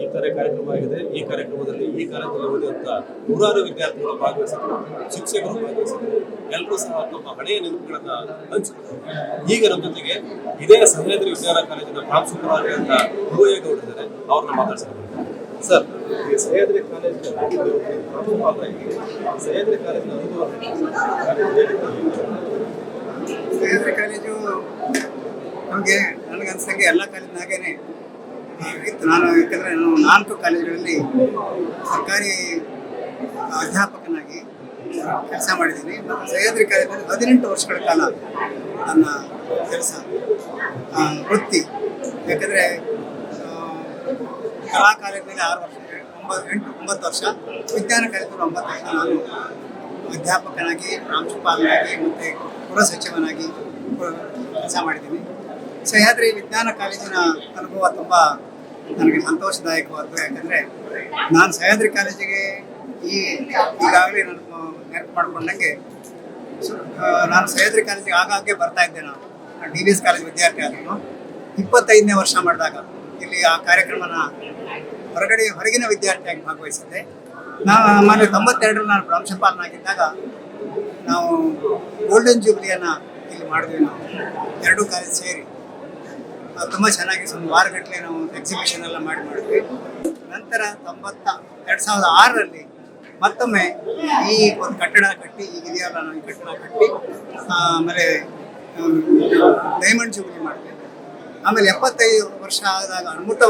ಈ ತರ ಕಾರ್ಯಕ್ರಮ ಆಗಿದೆ. ಈ ಕಾರ್ಯಕ್ರಮದಲ್ಲಿ ಈ ಕಾಲೇಜಲ್ಲಿ ಓದಿದಂತ ನೂರಾರು ವಿದ್ಯಾರ್ಥಿಗಳು ಭಾಗವಹಿಸಿದ್ರು. ಶಿಕ್ಷಕರು ಭಾಗವಹಿಸಿದ್ರು. ಎಲ್ಲರೂ ಸಹ ತಮ್ಮ ಹಳೆಯ ನೆನಪುಗಳನ್ನ ಹಂಚಿಕೊಂಡು ಈಗ ನಮ್ಮ ಜೊತೆಗೆ ಇದೇ ಸಹ್ಯಾದ್ರಿ ವಿಜ್ಞಾನ ಕಾಲೇಜಿನ ಪ್ರಾಂಶುಪಾಲರಾದಂತ ಗೌಡರಿದ್ದಾರೆ ಅವ್ರನ್ನ ಮಾತಾಡ್ಸ್ತಾರೆ ಸರ್, ಈ ಸಹ್ಯಾದ್ರಿ ಕಾಲೇಜಿನ ಪ್ರಾಂಶುಪಾಲರಾಗಿ ಸಹ್ಯಾದ್ರಿ ಕಾಲೇಜಿನ ಅನುಭವ ಸಹ್ಯಾದ್ರಿ ಕಾಲೇಜು ನಮ್ಗೆ ನನಗನ್ಸಂಗೆ ಎಲ್ಲಾ ಎಲ್ಲ ಕಾಲೇಜಿನಾಗೇನೆ ಇತ್ತು ನಾನು ಯಾಕಂದರೆ ನಾನು ನಾಲ್ಕು ಕಾಲೇಜುಗಳಲ್ಲಿ ಸರ್ಕಾರಿ ಅಧ್ಯಾಪಕನಾಗಿ ಕೆಲಸ ಮಾಡಿದ್ದೀನಿ. ಸಹ್ಯಾದ್ರಿ ಕಾಲೇಜಲ್ಲಿ ಹದಿನೆಂಟು ವರ್ಷಗಳ ಕಾಲ ನನ್ನ ಕೆಲಸ ವೃತ್ತಿ. ಯಾಕಂದರೆ ಕಲಾ ಕಾಲೇಜಿನಲ್ಲಿ ಆರು ವರ್ಷ ಒಂಬತ್ತು ಎಂಟು, ಒಂಬತ್ತು ವರ್ಷ, ವಿಜ್ಞಾನ ಕಾಲೇಜಲ್ಲಿ ಒಂಬತ್ತು ವರ್ಷ ನಾನು ಅಧ್ಯಾಪಕನಾಗಿ, ಪ್ರಾಂಶುಪಾಲನಾಗಿ ಮತ್ತು ಗೃಹ ಸಚಿವನಾಗಿ ಕೆಲಸ ಮಾಡಿದ್ದೀನಿ. ಸಹ್ಯಾದ್ರಿ ವಿಜ್ಞಾನ ಕಾಲೇಜಿನ ಅನುಭವ ತುಂಬ ನನಗೆ ಸಂತೋಷದಾಯಕವಾದ್ದು ಯಾಕಂದರೆ ನಾನು ಸಹ್ಯಾದ್ರಿ ಕಾಲೇಜಿಗೆ ಈ ಈಗಾಗಲೇ ನಾನು ನೆನಪು ಮಾಡಿಕೊಂಡಂಗೆ ನಾನು ಸಹ್ಯಾದ್ರಿ ಕಾಲೇಜಿಗೆ ಆಗಾಗ್ಗೆ ಬರ್ತಾ ಇದ್ದೆ ನಾನು. ಡಿ ಬಿ ಎಸ್ ಕಾಲೇಜ್ ವಿದ್ಯಾರ್ಥಿ ಆದ್ರೂ ಇಪ್ಪತ್ತೈದನೇ ವರ್ಷ ಮಾಡಿದಾಗ ಇಲ್ಲಿ ಆ ಕಾರ್ಯಕ್ರಮನ ಹೊರಗಡೆ, ಹೊರಗಿನ ವಿದ್ಯಾರ್ಥಿಯಾಗಿ ಭಾಗವಹಿಸಿದ್ದೆ. ನಾನು ಆಮೇಲೆ ತೊಂಬತ್ತೆರಡರಲ್ಲಿ ನಾನು ಪ್ರಾಂಶುಪಾಲನಾಗಿದ್ದಾಗ ನಾವು ಗೋಲ್ಡನ್ ಜೂಬ್ಲಿಯನ್ನು ಇಲ್ಲಿ ಮಾಡಿದ್ವಿ ನಾವು. ಎರಡೂ ಕಾಲೇಜ್ ಸೇರಿ. ತುಂಬ ಚೆನ್ನಾಗಿ ಒಂದು ವಾರಗಟ್ಟಲೆ ನಾವು ಎಕ್ಸಿಬಿಷನ್ ಎಲ್ಲ ಮಾಡಿ ಮಾಡಿದ್ವಿ. ನಂತರ ತೊಂಬತ್ತ ಎರಡು ಸಾವಿರದ ಆರರಲ್ಲಿ ಮತ್ತೊಮ್ಮೆ ಈ ಒಂದು ಕಟ್ಟಡ ಕಟ್ಟಿ ಈಗ ಇದೆಯಲ್ಲ ನಾವು ಈ ಕಟ್ಟಡ ಕಟ್ಟಿ ಆಮೇಲೆ ಡೈಮಂಡ್ ಜೂಬ್ಲಿ ಮಾಡ್ತೀವಿ ಆಮೇಲೆ ಎಪ್ಪತ್ತೈದು ವರ್ಷ ಆದಾಗ ಅಮೃತ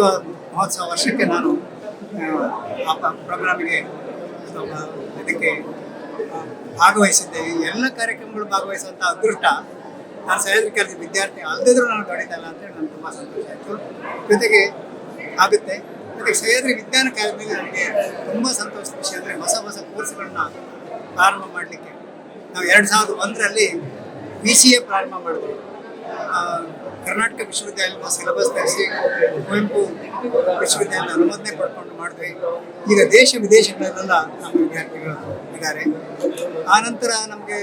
ಮಹೋತ್ಸವ ವರ್ಷಕ್ಕೆ ನಾನು ಆ, ಪ್ರೋಗ್ರಾಮಿಗೆ ಇದಕ್ಕೆ ಭಾಗವಹಿಸಿದ್ದೆ. ಎಲ್ಲ ಕಾರ್ಯಕ್ರಮಗಳು ಭಾಗವಹಿಸುವಂಥ ಅದೃಷ್ಟ ನಾನು ಸಹ್ಯಾದ್ರಿ ಕಾಲೇಜ್ ವಿದ್ಯಾರ್ಥಿ ಅಲ್ಲದಿದ್ರೂ ನಾನು ದೊಡೀತಲ್ಲ ಅಂತೇಳಿ ನನಗೆ ತುಂಬ ಸಂತೋಷ ಆಯಿತು. ಜೊತೆಗೆ ಆಗುತ್ತೆ. ಜೊತೆಗೆ ಸಹ್ಯಾದ್ರಿ ವಿಜ್ಞಾನ ಕಾಲೇಜಿನಲ್ಲಿ ನನಗೆ ತುಂಬ ಸಂತೋಷದ ವಿಷಯ ಅಂದರೆ ಹೊಸ ಹೊಸ ಕೋರ್ಸ್ಗಳನ್ನ ಪ್ರಾರಂಭ ಮಾಡಲಿಕ್ಕೆ. ನಾವು ಎರಡು ಸಾವಿರದ ಒಂದರಲ್ಲಿ ಬಿ ಸಿ ಎ ಪ್ರಾರಂಭ ಮಾಡಿದ್ವಿ. ಕರ್ನಾಟಕ ವಿಶ್ವವಿದ್ಯಾಲಯದ ಸಿಲೆಬಸ್ ತರಿಸಿ ಕುವೆಂಪು ವಿಶ್ವವಿದ್ಯಾಲಯ ಅನುಮೋದನೆ ಪಡ್ಕೊಂಡು ಮಾಡಿದ್ವಿ. ಈಗ ದೇಶ ವಿದೇಶಗಳಲ್ಲೆಲ್ಲ ನಮ್ಮ ವಿದ್ಯಾರ್ಥಿಗಳು ಇದ್ದಾರೆ. ಆನಂತರ ನಮಗೆ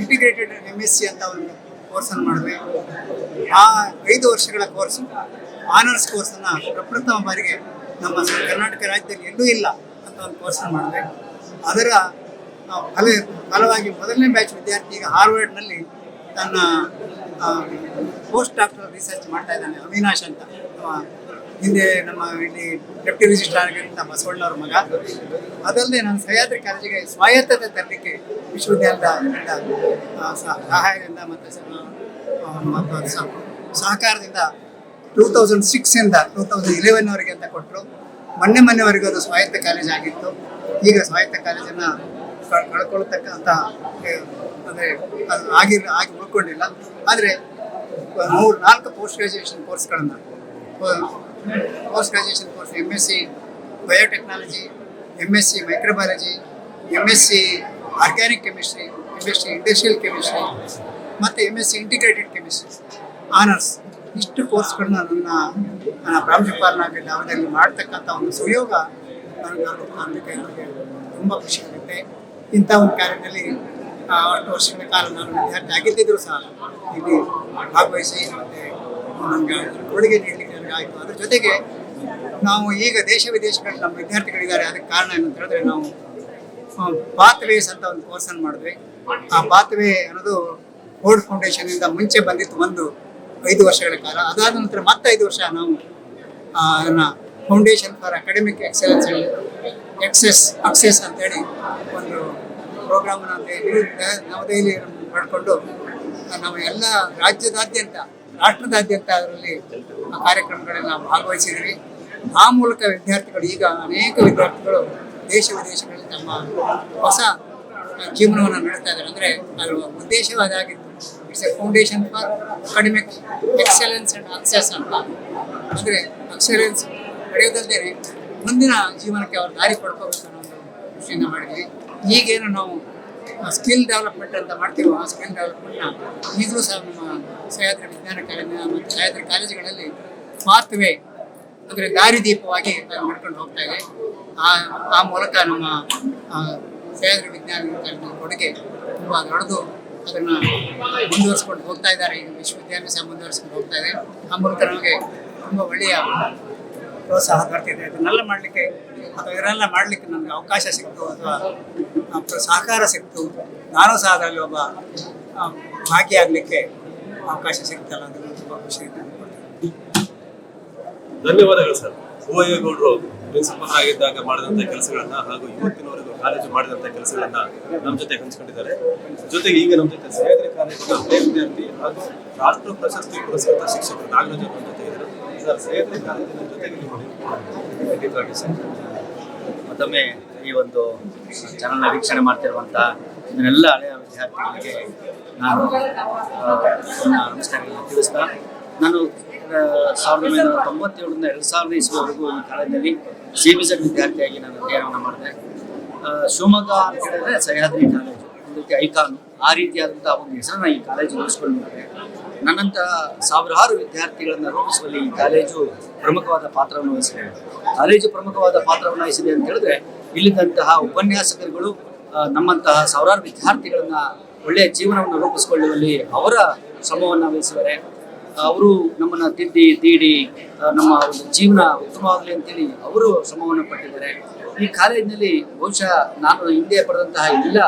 ಇಂಟಿಗ್ರೇಟೆಡ್ ಎಂ ಎಸ್ ಸಿ ಅಂತ ಒಂದು ಕೋರ್ಸನ್ನು ಮಾಡಿದ್ವಿ. ಆ ಐದು ವರ್ಷಗಳ ಕೋರ್ಸ್ ಆನರ್ಸ್ ಕೋರ್ಸನ್ನು ಪ್ರಪ್ರಥಮ ಬಾರಿಗೆ ನಮ್ಮ ಕರ್ನಾಟಕ ರಾಜ್ಯದಲ್ಲಿ ಎಲ್ಲೂ ಇಲ್ಲ ಅಂತ ಒಂದು ಕೋರ್ಸನ್ನು ಮಾಡಿದ್ವಿ. ಅದರ ಫಲ, ಫಲವಾಗಿ ಮೊದಲನೇ ಬ್ಯಾಚ್ ವಿದ್ಯಾರ್ಥಿ ಈಗ ಹಾರ್ವರ್ಡ್ನಲ್ಲಿ ತನ್ನ ಪೋಸ್ಟ್ ಡಾಕ್ಟರ್ ರಿಸರ್ಚ್ ಮಾಡ್ತಾ ಇದ್ದಾನೆ ಅವಿನಾಶ್ ಅಂತ. ಹಿಂದೆ ನಮ್ಮ ಇಲ್ಲಿ ಡೆಪ್ಟಿ ರಿಜಿಸ್ಟ್ರಾರ್ ಆಗಿರುವಂಥ ಬಸವಣ್ಣವ್ರ ಮಗ. ಅದಲ್ಲದೆ ನಾನು ಸಹ್ಯಾದ್ರಿ ಕಾಲೇಜಿಗೆ ಸ್ವಾಯತ್ತತೆ ತರಲಿಕ್ಕೆ ವಿಶ್ವವಿದ್ಯಾಲಯದ ಸಹಾಯದಿಂದ ಮತ್ತು ಮತ್ತು ಸಹಕಾರದಿಂದ ಟೂ ತೌಸಂಡ್ ಸಿಕ್ಸಿಂದ ಟೂ ತೌಸಂಡ್ ಇಲೆವೆನ್ವರೆಗೆ ಅಂತ ಕೊಟ್ಟರು. ಮೊನ್ನೆ ಮೊನ್ನೆವರೆಗೂ ಅದು ಸ್ವಾಯತ್ತ ಕಾಲೇಜ್ ಆಗಿತ್ತು. ಈಗ ಸ್ವಾಯತ್ತ ಕಾಲೇಜನ್ನು ಕಳ್ಕೊಳ್ತಕ್ಕಂಥ ಅಂದರೆ ಅದು ಆಗಿ ಆಗಿ ಉಳ್ಕೊಂಡಿಲ್ಲ. ಆದರೆ, ಮೂರು, ನಾಲ್ಕು ಪೋಸ್ಟ್ ಗ್ರಾಜುಯೇಷನ್ ಕೋರ್ಸ್ಗಳನ್ನು post graduation course M S C biotechnology M S C microbiology M S C organic chemistry M S C industrial chemistry ಮತ್ತು M S C integrated chemistry honours ಇಷ್ಟು ಕೋರ್ಸ್ಗಳನ್ನ ನನ್ನ ನನ್ನ ಪ್ರಾಂಶುಪಾಲನಾಗಿ ಅವರಲ್ಲಿ ಮಾಡ್ತಕ್ಕಂಥ ಒಂದು ಸುಯೋಗ ನನಗೆ ತುಂಬ ಖುಷಿ ಆಗುತ್ತೆ. ಇಂಥ ಒಂದು ಕಾರ್ಯದಲ್ಲಿ ಅಷ್ಟು ವರ್ಷಗಳ ಕಾಲ ನಾನು ವಿದ್ಯಾರ್ಥಿ ಆಗಿದ್ದಿದ್ರು ಸಹ ಇಲ್ಲಿ ಭಾಗವಹಿಸಿ ಮತ್ತು ನನಗೆ ಕೊಡುಗೆ ನನಗೆ ಆಯಿತು ಅದ್ರ ಜೊತೆಗೆ ನಾವು ಈಗ ದೇಶ ವಿದೇಶಗಳಲ್ಲಿ ನಮ್ಮ ವಿದ್ಯಾರ್ಥಿಗಳಿದ್ದಾರೆ. ಅದಕ್ಕೆ ಕಾರಣ ಏನು ಅಂತ ಹೇಳಿದ್ರೆ ನಾವು ಪಾತ್ವೇಸ್ ಅಂತ ಒಂದು ಕೋರ್ಸನ್ನು ಮಾಡಿದ್ವಿ. ಆ ಪಾತ್ವೇ ಅನ್ನೋದು ಬೋರ್ಡ್ ಫೌಂಡೇಶನ್ ಇಂದ ಮುಂಚೆ ಬಂದಿತ್ತು ಒಂದು ಐದು ವರ್ಷಗಳ ಕಾಲ. ಅದಾದ ನಂತರ ಮತ್ತೆ ಐದು ವರ್ಷ ನಾವು ಅದನ್ನ foundation for academic excellence excess access ಅಂತೇಳಿ ಒಂದು ಪ್ರೋಗ್ರಾಮ್ ದೆಹಲಿ ನವದೆಹಲಿ ಮಾಡಿಕೊಂಡು ನಮ್ಮ ಎಲ್ಲ ರಾಜ್ಯದಾದ್ಯಂತ ರಾಷ್ಟ್ರದಾದ್ಯಂತ ಅದರಲ್ಲಿ ಕಾರ್ಯಕ್ರಮಗಳಲ್ಲಿ ನಾವು ಭಾಗವಹಿಸಿದ್ವಿ ಆ ಮೂಲಕ ವಿದ್ಯಾರ್ಥಿಗಳು ಈಗ ಅನೇಕ ವಿದ್ಯಾರ್ಥಿಗಳು ದೇಶ ವಿದೇಶಗಳಲ್ಲಿ ತಮ್ಮ ಹೊಸ ಜೀವನವನ್ನು ನಡೆಸ್ತಾ ಇದ್ದಾರೆ. ಅಂದರೆ ಅದರ ಉದ್ದೇಶವೂ ಅದಾಗಿತ್ತು it's a foundation for academic excellence and access ಅಂತ. ಅಂದರೆ ಅಕ್ಸಲೆನ್ಸ್ ಪಡೆಯೋದಲ್ಲದೆ ಮುಂದಿನ ಜೀವನಕ್ಕೆ ಅವರು ದಾರಿ ಪಡ್ಕೋಬೇಕು ಅನ್ನೋ ಒಂದು ಮಾಡಿದ್ವಿ ಈಗೇನು ನಾವು ಸ್ಕಿಲ್ ಡೆವಲಪ್ಮೆಂಟ್ ಅಂತ ಮಾಡ್ತೀವೋ ಆ ಸ್ಕಿಲ್ ಡೆವಲಪ್ಮೆಂಟ್ನ ಈಗಲೂ ಸಹ ನಮ್ಮ ಸಹ್ಯಾದ್ರಿ ವಿಜ್ಞಾನ ಕಾಲೇಜಿನ ಮತ್ತು ಸಹ್ಯಾದ್ರಿ ಕಾಲೇಜುಗಳಲ್ಲಿ ಪಾತ್ವೇ ಅಂದರೆ ದಾರಿದೀಪವಾಗಿ ನಾವು ನಡ್ಕೊಂಡು ಹೋಗ್ತಾ ಇದೆ. ಆ ಆ ಮೂಲಕ ನಮ್ಮ ಆ, ಸಹ್ಯಾದ್ರಿ ವಿಜ್ಞಾನ ಕಾಲೇಜಿನ ಕೊಡುಗೆ ತುಂಬ ದೊಡ್ಡದು. ಅದನ್ನು ಮುಂದುವರಿಸ್ಕೊಂಡು ಹೋಗ್ತಾ ಇದ್ದಾರೆ. ಈಗ ವಿಶ್ವವಿದ್ಯಾಲಯ ಸಹ ಮುಂದುವರಿಸ್ಕೊಂಡು ಹೋಗ್ತಾ ಇದೆ. ಆ ಮೂಲಕ ನಮಗೆ ತುಂಬ ಒಳ್ಳೆಯ ಪ್ರೋತ್ಸಾಹ ದೊರೆತಿದೆ ಇದನ್ನೆಲ್ಲ ಮಾಡಲಿಕ್ಕೆ ಅಥವಾ ಇವರೆಲ್ಲ ಮಾಡಲಿಕ್ಕೆ ನನಗೆ ಅವಕಾಶ ಸಿಕ್ತು ಅಥವಾ ಸಹಕಾರ ಸಿಕ್ತು. ನಾನು ಸಹ ಅದರಲ್ಲಿ ಒಬ್ಬ ಭಾಗಿಯಾಗಲಿಕ್ಕೆ ಅವಕಾಶ ಸಿಗ್ತಲ್ಲ ಅದು ತುಂಬ ಖುಷಿ ಧನ್ಯವಾದಗಳು ಸರ್. ಹೂವಯ್ಯಗೌಡರು ಪ್ರಿನ್ಸಿಪಲ್ ಆಗಿದ್ದಾಗ ಮಾಡಿದಂಥ ಕೆಲಸಗಳನ್ನ ಹಾಗೂ ಇವತ್ತಿನವರೆಗೂ ಕಾಲೇಜು ಮಾಡಿದಂಥ ಕೆಲಸಗಳನ್ನ ನಮ್ಮ ಜೊತೆ ಹಂಚ್ಕೊಂಡಿದ್ದಾರೆ. ಜೊತೆಗೆ ಈಗ ನಮ್ಮ ಜೊತೆ ಸಹ್ಯಾದ್ರಿ ಕಾಲೇಜಿನ ವಿದ್ಯಾರ್ಥಿ ಹಾಗೂ ರಾಷ್ಟ್ರ ಪ್ರಶಸ್ತಿ ಪುರಸ್ಕೃತ ಶಿಕ್ಷಕರು ನಾಗರಾಜ್ ಅವರು ಜೊತೆ ಸರ್ ಮತ್ತೊಮ್ಮೆ ಈ ಒಂದು ಚಾನಲ್ನ ವೀಕ್ಷಣೆ ಮಾಡ್ತಿರುವಂಥ ಇದನ್ನೆಲ್ಲ ಹಳೆಯ ವಿದ್ಯಾರ್ಥಿಗಳಿಗೆ ನಾನು ನಮಸ್ಕಾರಗಳನ್ನು ತಿಳಿಸ್ತಾ, ನಾನು ಸಾವಿರದ ಒಂಬೈನೂರ ತೊಂಬತ್ತೇಳರಿಂದ ಎರಡು ಸಾವಿರದ ಇಸ್ವಿವರೆಗೂ ಈ ಕಾಲೇಜಿನಲ್ಲಿ ಸಿ ಬಿ ಸೆಡ್ ವಿದ್ಯಾರ್ಥಿಯಾಗಿ ನಾನು ಅಧ್ಯಯನವನ್ನು ಮಾಡಿದೆ. ಶಿವಮೊಗ್ಗ ಅಂತ ಹೇಳಿದ್ರೆ ಸಹ್ಯಾದ್ರಿ ಕಾಲೇಜು ಇದಕ್ಕೆ ಐಕಾನು. ಆ ರೀತಿಯಾದಂತಹ ಒಂದು ಹೆಸರನ್ನ ಈ ಕಾಲೇಜು ಉಳಿಸ್ಕೊಂಡಿದ್ದಾರೆ ನನ್ನಂತಹ ಸಾವಿರಾರು ವಿದ್ಯಾರ್ಥಿಗಳನ್ನು ರೂಪಿಸುವಲ್ಲಿ ಈ ಕಾಲೇಜು ಪ್ರಮುಖವಾದ ಪಾತ್ರವನ್ನು ವಹಿಸಿದೆ. ಕಾಲೇಜು ಪ್ರಮುಖವಾದ ಪಾತ್ರವನ್ನು ವಹಿಸಿದೆ ಅಂತ ಹೇಳಿದ್ರೆ, ಇಲ್ಲಿದ್ದಂತಹ ಉಪನ್ಯಾಸಕರುಗಳು ನಮ್ಮಂತಹ ಸಾವಿರಾರು ವಿದ್ಯಾರ್ಥಿಗಳನ್ನ ಒಳ್ಳೆಯ ಜೀವನವನ್ನು ರೂಪಿಸಿಕೊಳ್ಳುವಲ್ಲಿ ಅವರ ಶ್ರಮವನ್ನು ವಹಿಸಿದ್ದಾರೆ. ಅವರು ನಮ್ಮನ್ನ ತಿದ್ದಿ, ತೀಡಿ ನಮ್ಮ ಒಂದು ಜೀವನ ಉತ್ತಮವಾಗಲಿ ಅಂತೇಳಿ ಅವರು ಶ್ರಮವನ್ನು ಪಟ್ಟಿದ್ದಾರೆ. ಈ ಕಾಲೇಜಿನಲ್ಲಿ ಬಹುಶಃ ನಾನು ಹಿಂದೆ ಪಡೆದಂತಹ ಎಲ್ಲ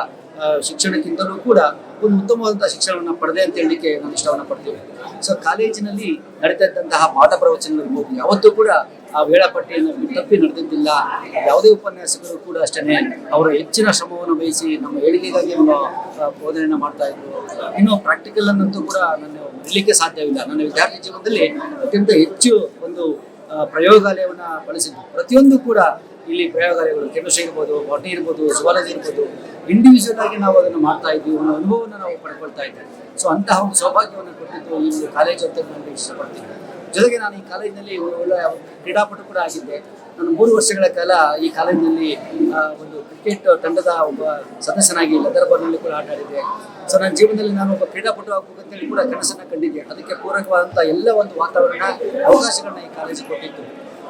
ಶಿಕ್ಷಣಕ್ಕಿಂತಲೂ ಕೂಡ ಒಂದು ಉತ್ತಮವಾದಂತಹ ಶಿಕ್ಷಣವನ್ನು ಪಡೆದೆ ಅಂತ ಹೇಳಲಿಕ್ಕೆ ನಾನು ಇಷ್ಟವನ್ನು ಪಡ್ತೀವಿ ಸೊ ಕಾಲೇಜಿನಲ್ಲಿ ನಡೀತಾ ಇದ್ದಂತಹ ಪಾಠ ಪ್ರವಚನಗಳು ಯಾವತ್ತೂ ಕೂಡ ಆ ವೇಳಾಪಟ್ಟಿಯನ್ನು ತಪ್ಪಿ ನಡೆದಿದ್ದಿಲ್ಲ. ಯಾವುದೇ ಉಪನ್ಯಾಸಕರು ಕೂಡ ಅಷ್ಟೇ ಅವರು ಹೆಚ್ಚಿನ ಶ್ರಮವನ್ನು ವಹಿಸಿ ನಮ್ಮ ಏಳಿಗೆಗಾಗಿ ಬೋಧನೆಯನ್ನು ಮಾಡ್ತಾ ಇದ್ರು. ಇನ್ನು ಪ್ರಾಕ್ಟಿಕಲ್ ಅನ್ನಂತೂ ಕೂಡ ನಾನು ಮರೀಲಿಕ್ಕೆ ಸಾಧ್ಯವಿಲ್ಲ. ನನ್ನ ವಿದ್ಯಾರ್ಥಿ ಜೀವನದಲ್ಲಿ ಅತ್ಯಂತ ಹೆಚ್ಚು ಒಂದು ಪ್ರಯೋಗಾಲಯವನ್ನ ಬಳಸಿದ್ದು. ಪ್ರತಿಯೊಂದು ಕೂಡ ಇಲ್ಲಿ ಪ್ರಯೋಗಾಲಯಗಳು ಕೆಮಿಸ್ಟ್ರಿ ಇರ್ಬೋದು, ಬಾಟ್ನಿ ಇರ್ಬೋದು ಸುವಾಲಜಿ ಇರ್ಬೋದು ಇಂಡಿವಿಜುವಲ್ ಆಗಿ ನಾವು ಅದನ್ನು ಮಾಡ್ತಾ ಇದ್ವಿ ಒಂದು ಅನುಭವವನ್ನು ನಾವು ಪಡ್ಕೊಳ್ತಾ ಇದ್ದೇವೆ. ಸೊ ಅಂತಹ ಒಂದು ಸೌಭಾಗ್ಯವನ್ನು ಕೊಟ್ಟಿದ್ದು ಈ ಒಂದು ಕಾಲೇಜು ಅಂತ ನಾನು ಇಷ್ಟಪಡ್ತೀನಿ. ಜೊತೆಗೆ ನಾನು ಈ ಕಾಲೇಜಿನಲ್ಲಿ ಒಳ್ಳೆಯ ಕ್ರೀಡಾಪಟು ಕೂಡ ಆಗಿದ್ದೆ. ನಾನು ಮೂರು ವರ್ಷಗಳ ಕಾಲ ಈ ಕಾಲೇಜಿನಲ್ಲಿ ಒಂದು ಕ್ರಿಕೆಟ್ ತಂಡದ ಒಬ್ಬ ಸದಸ್ಯನಾಗಿ ಲದರ್ಬರ್ನಲ್ಲಿ ಕೂಡ ಆಟ ಆಡಿದ್ದೆ. ಸೊ ನನ್ನ ಜೀವನದಲ್ಲಿ ನಾನು ಒಬ್ಬ ಕ್ರೀಡಾಪಟು ಆಗಬೇಕಂತೇಳಿ ಕೂಡ ಕನಸನ್ನು ಕಂಡಿದ್ದೆ. ಅದಕ್ಕೆ ಪೂರಕವಾದಂಥ ಎಲ್ಲ ಒಂದು ವಾತಾವರಣ ಅವಕಾಶಗಳನ್ನ ಈ ಕಾಲೇಜು ಕೊಟ್ಟಿತ್ತು.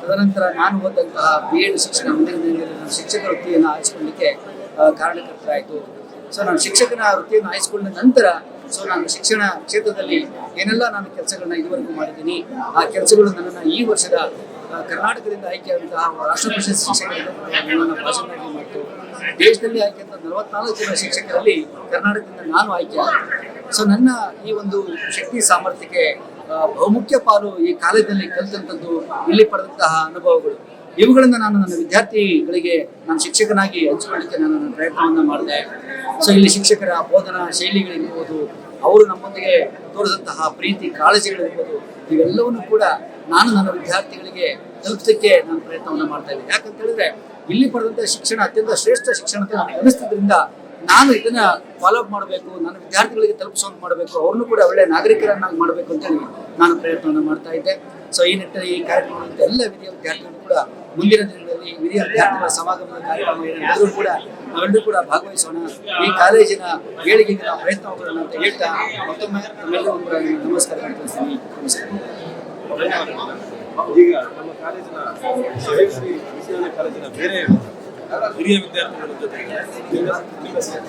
ತದನಂತರ ನಾನು ಓದಂತಹ ಬಿ ಎಡ್ ಶಿಕ್ಷಣ ಮುಂದಿನ ಶಿಕ್ಷಕ ವೃತ್ತಿಯನ್ನು ಆರಿಸಿಕೊಳ್ಳಲಿಕ್ಕೆ ಕಾರಣಕರ್ತರಾಯಿತು. ಸೊ ನಾನು ಶಿಕ್ಷಕನ ವೃತ್ತಿಯನ್ನು ಆರಿಸಿಕೊಂಡ ನಂತರ ಸೊ ನಾನು ಶಿಕ್ಷಣ ಕ್ಷೇತ್ರದಲ್ಲಿ ಏನೆಲ್ಲ ನಾನು ಕೆಲಸಗಳನ್ನ ಇದುವರೆಗೂ ಮಾಡಿದ್ದೀನಿ, ಆ ಕೆಲಸಗಳು ನನ್ನನ್ನು ಈ ವರ್ಷದ ಕರ್ನಾಟಕದಿಂದ ಆಯ್ಕೆಯಾದಂತಹ ರಾಷ್ಟ್ರ ಪ್ರಶಸ್ತಿ ಶಿಕ್ಷಕರನ್ನು ಭಾಷಣವಾಗಿ ಮಾಡಿತು. ದೇಶದಲ್ಲಿ ಆಯ್ಕೆಯಾದ ನಲವತ್ನಾಲ್ಕು ಜನ ಶಿಕ್ಷಕರಲ್ಲಿ ಕರ್ನಾಟಕದಿಂದ ನಾನು ಆಯ್ಕೆ ಸೊ ನನ್ನ ಈ ಒಂದು ಶಕ್ತಿ ಸಾಮರ್ಥ್ಯಕ್ಕೆ ಬಹುಮುಖ್ಯ ಪಾಲು ಈ ಕಾಲೇಜಿನಲ್ಲಿ ಕಲಿತಂಥದ್ದು ಇಲ್ಲಿ ಪಡೆದಂತಹ ಅನುಭವಗಳು. ಇವುಗಳನ್ನ ನಾನು ನನ್ನ ವಿದ್ಯಾರ್ಥಿಗಳಿಗೆ ನಾನು ಶಿಕ್ಷಕನಾಗಿ ಹಂಚಿಕೊಳ್ಳಿಕ್ಕೆ ನಾನು ನನ್ನ ಪ್ರಯತ್ನವನ್ನು ಮಾಡಿದೆ. ಸೊ ಇಲ್ಲಿ ಶಿಕ್ಷಕರ ಬೋಧನಾ ಶೈಲಿಗಳಿರ್ಬೋದು, ಅವರು ನಮ್ಮೊಂದಿಗೆ ತೋರಿದಂತಹ ಪ್ರೀತಿ ಕಾಳಜಿಗಳಿರ್ಬೋದು, ಇವೆಲ್ಲವನ್ನು ಕೂಡ ನಾನು ನನ್ನ ವಿದ್ಯಾರ್ಥಿಗಳಿಗೆ ತಲುಪಿಸಲಿಕ್ಕೆ ನಾನು ಪ್ರಯತ್ನವನ್ನು ಮಾಡ್ತಾ ಇದ್ದೆ ಯಾಕಂತ ಹೇಳಿದ್ರೆ ಇಲ್ಲಿ ಪಡೆದಂತಹ ಶಿಕ್ಷಣ ಅತ್ಯಂತ ಶ್ರೇಷ್ಠ ಶಿಕ್ಷಣ ಅಂತ ನನಗೆ ಅನಿಸ್ತಿದ್ರಿಂದ ನಾನು ಇದನ್ನ ಫಾಲೋ ಅಪ್ ಮಾಡಬೇಕು, ನನ್ನ ವಿದ್ಯಾರ್ಥಿಗಳಿಗೆ ತಲುಪಿಸುವಂತ ಮಾಡಬೇಕು, ಅವ್ರನ್ನು ಕೂಡ ಒಳ್ಳೆ ನಾಗರಿಕರನ್ನಾಗಿ ಮಾಡಬೇಕು ಅಂತೇಳಿ ನಾನು ಪ್ರಯತ್ನವನ್ನು ಮಾಡ್ತಾ ಇದ್ದೆ. ಸೊ ಈ ನಿಟ್ಟಿನಲ್ಲಿ ಈ ಕಾರ್ಯಕ್ರಮದಂತೆ ಎಲ್ಲ ವಿಧಿಯ ವಿದ್ಯಾರ್ಥಿಗಳು ಕೂಡ ಮುಂದಿನ ದಿನಗಳಲ್ಲಿ ವಿಧಿಯ ವಿದ್ಯಾರ್ಥಿಗಳ ಸಮಾಗಮದ ಕಾರ್ಯಕ್ರಮ ಏನಾದರೂ ಕೂಡ ನಾವೆಲ್ಲರೂ ಕೂಡ ಭಾಗವಹಿಸೋಣ. ಈ ಕಾಲೇಜಿನ ಏಳಿಗೆಗೆ ನಾವು ಪ್ರಯತ್ನ ಮಾಡೋಣ ಅಂತ ಹೇಳ್ತಾ ಮತ್ತೊಮ್ಮೆ ತಮ್ಮೆಲ್ಲರಿಗೂ ಕೂಡ ನಮಸ್ಕಾರ ನಮಸ್ಕಾರ. ಈಗ ನಮ್ಮ ಕಾಲೇಜಿನ ಕಾಲೇಜಿನ ಬೇರೆ ಹಿರಿಯ ವಿದ್ಯಾರ್ಥಿಗಳ ಜೊತೆ ನಿಮ್ಮ ನಿಮ್ಮ ಹೆಸರು?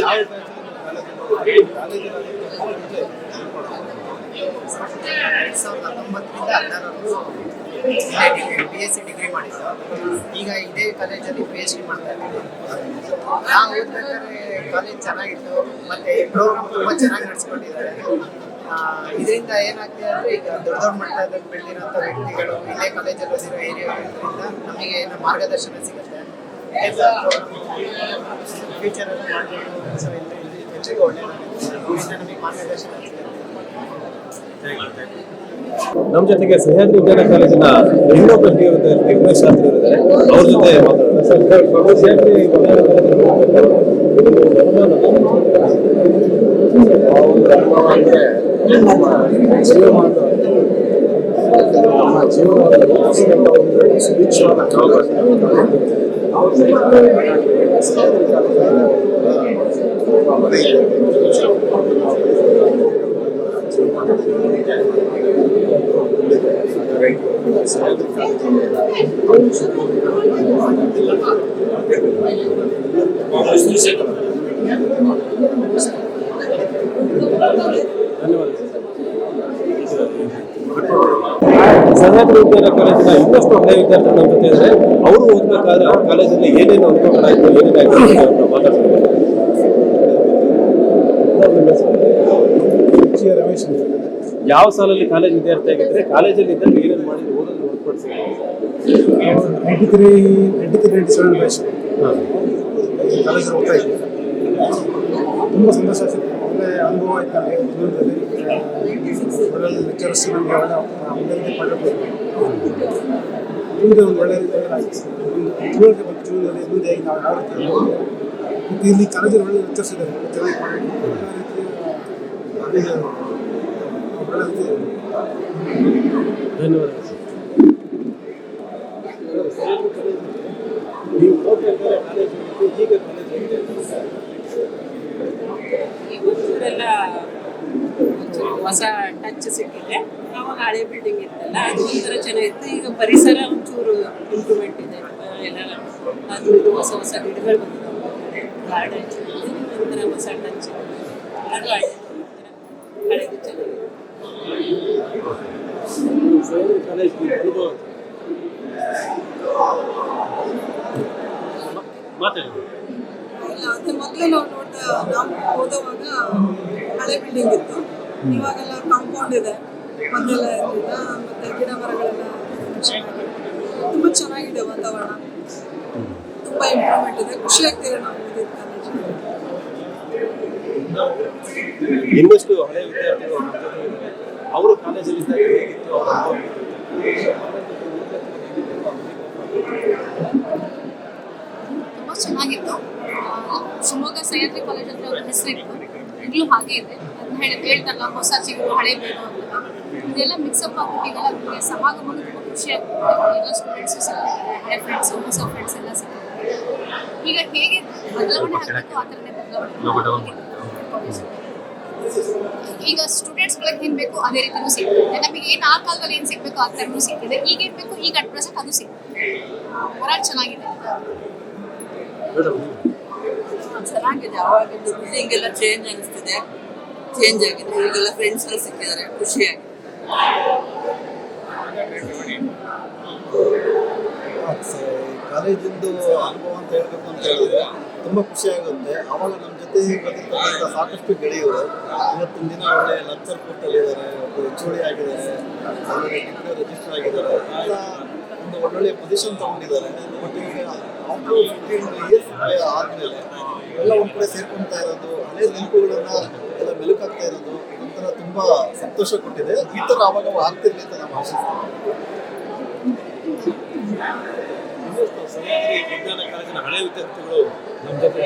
ಯಾವ ಕಾಲೇಜಿನ ಕಾಲೇಜಿನ ಎರಡ್ ಸಾವಿರದ ಹತ್ತೊಂಬತ್ತರಿಂದ ಹದಿನಾರವರೆಗೂ ಬಿ ಎಸ್ ಸಿ ಡಿಗ್ರಿ ಮಾಡಿದ್ದು. ಈಗ ಇದೇ ಕಾಲೇಜಲ್ಲಿ ಪಿ ಎಚ್ ಡಿ ಮಾಡ್ತಾ ಇದ್ದೀವಿ. ನಾವು ಓದ್ಬೇಕಾದ್ರೆ ಕಾಲೇಜ್ ಚೆನ್ನಾಗಿತ್ತು, ಮತ್ತೆ ಪ್ರೋಗ್ರಾಮ್ ತುಂಬ ಚೆನ್ನಾಗಿ ನಡೆಸ್ಕೊಂಡಿದ್ದಾರೆ. ಇದರಿಂದ ಏನಾಗ್ತದೆ ಅಂದ್ರೆ ಈಗ ದೊಡ್ಡ ದೊಡ್ಡ ಮಟ್ಟದಲ್ಲಿ ಬೆಳೆದಿರೋಂಥ ವ್ಯಕ್ತಿಗಳು, ಇಲ್ಲೇ ಕಾಲೇಜಲ್ಲಿ ಓದಿರೋ ಏರಿಯಾ ಇರೋದ್ರಿಂದ ನಮಗೆ ಮಾರ್ಗದರ್ಶನ ಸಿಗುತ್ತೆ? ಹೆಚ್ಚಿಗೆ ಒಳ್ಳೆಯದಾಗುತ್ತೆ ಇದರಿಂದ ನಮಗೆ ಮಾರ್ಗದರ್ಶನ ಸಿಗುತ್ತೆ. ನಮ್ಮ ಜೊತೆಗೆ ಸಹ್ಯಾದ್ರಿ ವಿಜ್ಞಾನ ಕಾಲೇಜಿನ ಹಿರಿಯ ವಿದ್ಯಾರ್ಥಿ ಉಮೇಶ್ ಶಾಸ್ತ್ರಿ ಇದ್ದಾರೆ. ಅವ್ರ ಜೊತೆ ಸರ್, ಸಹ್ಯಾದ್ರಿ ವಿಜ್ಞಾನ ಅವ್ರ ಅನುಭವ ಅಂದ್ರೆ ನಮ್ಮ ಜೀವಮಾನ ನಮ್ಮ ಜೀವನದಲ್ಲಿ ರೂಪಿಸಿದಂಥ ಒಂದು ಸುಭಿಕ್ಷವಾದ ಧನ್ಯವಾದ ಸರ್. ಈಗ ಇನ್ನಷ್ಟು ವಿದ್ಯಾರ್ಥಿಗಳ ಜೊತೆ ಇದ್ರೆ ಅವರು ಓದ್ಬೇಕಾದ್ರೆ ಅವ್ರ ಕಾಲೇಜಲ್ಲಿ ಏನೇನು ಅನುಭವಗಳಾಯ್ತು ಏನೇನಾಯ್ತು ಅಂತ ಮಾತಾಡ್ತಾರೆ. ಯಾವ ಸಾಲಲ್ಲಿ ಕಾಲೇಜ್ ವಿದ್ಯಾರ್ಥಿ ಆಗಿದ್ರೆ ಕಾಲೇಜಲ್ಲಿ ಇದ್ದಾಗ ಏನೇನು ಮಾಡಿದ್ರು ಓದೋದು ಹೊರತುಪಡಿಸಿ. Ninety three ninety three ninety seven ತುಂಬ ಸಂತೋಷ ಆಯಿತು ಅನುಭವ ಆಯ್ತು ಜೀವನದಲ್ಲಿ. ಅದರಲ್ಲಿ ಲೆಕ್ಚರರ್ಸ್ ನಮಗೆ ಒಳ್ಳೆ ಒಳ್ಳೆ ಪಡೆಯಬೇಕು ಮುಂದೆ ಒಂದು ಒಳ್ಳೆ ರೀತಿಯಲ್ಲಿ ಆಗಿದೆ ಒಂದು ತಿಳುವಳಿಕೆ ಬಗ್ಗೆ ಜೀವನದಲ್ಲಿ ಮುಂದೆ ಹೇಗೆ ನಾವು ಯಾವ ರೀತಿ ಇರ್ಬೋದು. ಮತ್ತು ಇಲ್ಲಿ ಕಾಲೇಜಲ್ಲಿ ಒಳ್ಳೆ ಲೆಕ್ಚರ್ಸ್ ಇದ್ದಾರೆ ಒಳ್ಳೆ ಚೆನ್ನಾಗಿ ಮಾಡಿ ಒಳ್ಳೆ ರೀತಿಯ ಅದೇ ಒಳ್ಳೆ ರೀತಿ ಧನ್ಯವಾದ ನೀವು ಹೋಗ್ಬೇಕಾದ್ರೆ ಕಾಲೇಜ್ ಹೋಗಿದ್ದು, ಈಗ ಕಾಲೇಜ್ ಹೊಸ ಟಚ್ ಸಿಕ್ಕಿದೆ. ಆವಾಗ ಹಳೆ ಬಿಲ್ಡಿಂಗ್ ಇತ್ತಲ್ಲ ಅದು ಒಂಥರ ಚೆನ್ನಾಗಿತ್ತು. ಈಗ ಪರಿಸರ ಒಂಚೂರು ಇಂಪ್ರೂವ್ಮೆಂಟ್ ಇದೆ. ಎಲ್ಲ ಅದು ಇದು ಹೊಸ ಹೊಸ ಗಿಡಗಳು ಬಂದಿದೆ. ಗಾರ್ಡನ್ ಒಂಥರ ಹೊಸ ಟಚ್ ಅದು ಹಳೆ ಹಳೆದು ಚೆನ್ನಾಗಿದೆ ಮೊದಲೇ ನಾವು ನೋಡ್ತಾ ನಾವು ಓದೋವಾಗ ಹಳೆ ಬಿಲ್ಡಿಂಗ್ ಇತ್ತು. ಇವಾಗೆಲ್ಲ ಕಾಂಪೌಂಡ್ ಇದೆ ಮೊದಲೆಲ್ಲ ಇರಲಿಲ್ಲ ಮತ್ತೆ ಗಿಡ ಮರಗಳೆಲ್ಲ ತುಂಬ ಚೆನ್ನಾಗಿದೆ ವಾತಾವರಣ. ತುಂಬ ಇಂಪ್ರೂವ್ಮೆಂಟ್ ಇದೆ. ಖುಷಿ ಆಗ್ತಿದೆ ನಾವು ಓದಿದ ಕಾಲೇಜ್ ಇನ್ನಷ್ಟು ಹಳೆ ವಿದ್ಯಾರ್ಥಿಗಳು. ಅವರು ಕಾಲೇಜಲ್ಲಿ ಇದ್ದಾಗ ಹೇಗಿತ್ತು ತುಂಬ ಚೆನ್ನಾಗಿತ್ತು. ಶಿವಮೊಗ್ಗ ಸಹ್ಯಾದ್ರಿ ಕಾಲೇಜ್ ಅಂದ್ರೆ ಅವ್ರ ಹೆಸರಿತ್ತು. ಈಗಲೂ ಹಾಗೆ ಇದೆ. ಹೇಳಿ ಹೇಳ್ತಲ್ಲ ಹೊಸ ಚಿಗುರು ಹಳೆ ಬೇರು ಅಂತ ಇದೆಲ್ಲ ಮಿಕ್ಸಪ್ ಆಗ್ಬಿಟ್ಟಿದೆಲ್ಲ ನಮಗೆ ಸಮಾಗಮ ತುಂಬ ಖುಷಿ ಆಗ್ತದೆ ಎಲ್ಲ ಸ್ಟೂಡೆಂಟ್ಸು ಸಿಗ್ತಾರೆ ಹಳೆ ಫ್ರೆಂಡ್ಸು ಹೊಸ ಫ್ರೆಂಡ್ಸ್ ಎಲ್ಲ ಸಿಗ್ತಾರೆ. ಈಗ ಹೇಗೆ ಬದಲಾವಣೆ ಆಗಬೇಕು ಆ ಥರನೇ ಬದಲಾವಣೆ ಈಗ ಸ್ಟೂಡೆಂಟ್ಸ್ಗಳಿಗೆ ಏನ್ ಬೇಕು ಅದೇ ರೀತಿನೂ ಸಿಗ್ತದೆ. ನಮಗೆ ಏನು ಆ ಕಾಲದಲ್ಲಿ ಏನು ಸಿಗ್ಬೇಕು ಆ ಥರನೂ ಸಿಗ್ತಿದೆ. ಈಗ ಏನ್ ಬೇಕು ಈಗ ಅಟ್ ಪ್ರೆಸೆಂಟ್ ಅದು ಸಿಗ್ತದೆ. ಓವರಾಲ್ ಚೆನ್ನಾಗಿದೆ. ಚೆನ್ನಾಗಿದೆ ಅವಾಗಿದ್ದು ಬಿಲ್ಡಿಂಗ್ ಎಲ್ಲ ಚೇಂಜ್ ಅನಿಸ್ತಿದೆ. ಚೇಂಜ್ ಆಗಿದೆ. ಈಗೆಲ್ಲ ಫ್ರೆಂಡ್ಸ್ ಎಲ್ಲ ಸಿಕ್ಕಿದ್ದಾರೆ. ಖುಷಿಯಾಗಿ. ಕಾಲೇಜಿಂದು ಅನುಭವ ಅಂತ ಹೇಳ್ಬೇಕು ಅಂತ ಹೇಳಿದ್ರೆ ತುಂಬ ಖುಷಿಯಾಗುತ್ತೆ. ಆವಾಗ ನಮ್ಮ ಜೊತೆ ಬಂದಿರ್ತಕ್ಕಂಥ ಸಾಕಷ್ಟು ಗೆಳೆಯರು. ಇವತ್ತಿನ ದಿನ ಒಳ್ಳೆ ಲಂಚರ್ ಕೊಟ್ಟಲ್ಲಿದ್ದಾರೆ ಒಬ್ಬರು ಎಚ್ ಆಗಿದ್ದಾರೆ. ಆಮೇಲೆ ರಿಜಿಸ್ಟರ್ ಆಗಿದ್ದಾರೆ. ಎಲ್ಲ ಒಂದು ಒಳ್ಳೊಳ್ಳೆ ಪೊಸಿಷನ್ ತಗೊಂಡಿದ್ದಾರೆ. ಬಟ್ ಈಗ ಆಫ್ಟರ್ ಫಿಫ್ಟೀನ್ ಇಯರ್ಸ್ ಆದಮೇಲೆ, ಎಲ್ಲ ಒಂದು ಕಡೆ ಸೇರ್ಕೊಂತಾ ಇರೋದು, ಹಳೆ ನೆನಪುಗಳನ್ನ ಮೆಲುಕಾಗ್ತಾ ಇರೋದು ಒಂಥರ ತುಂಬ ಸಂತೋಷ ಕೊಟ್ಟಿದೆ. ಈ ಥರ ಆವಾಗ ಆಗ್ತಿರ್ಲಿ ಅಂತ ನಾವು ಆಶಿಸ್ತೀವಿ ವಿಜ್ಞಾನ ಕಾಲೇಜಿನ ಹಳೆ ವಿದ್ಯಾರ್ಥಿಗಳು ನಮ್ಮ ಜೊತೆ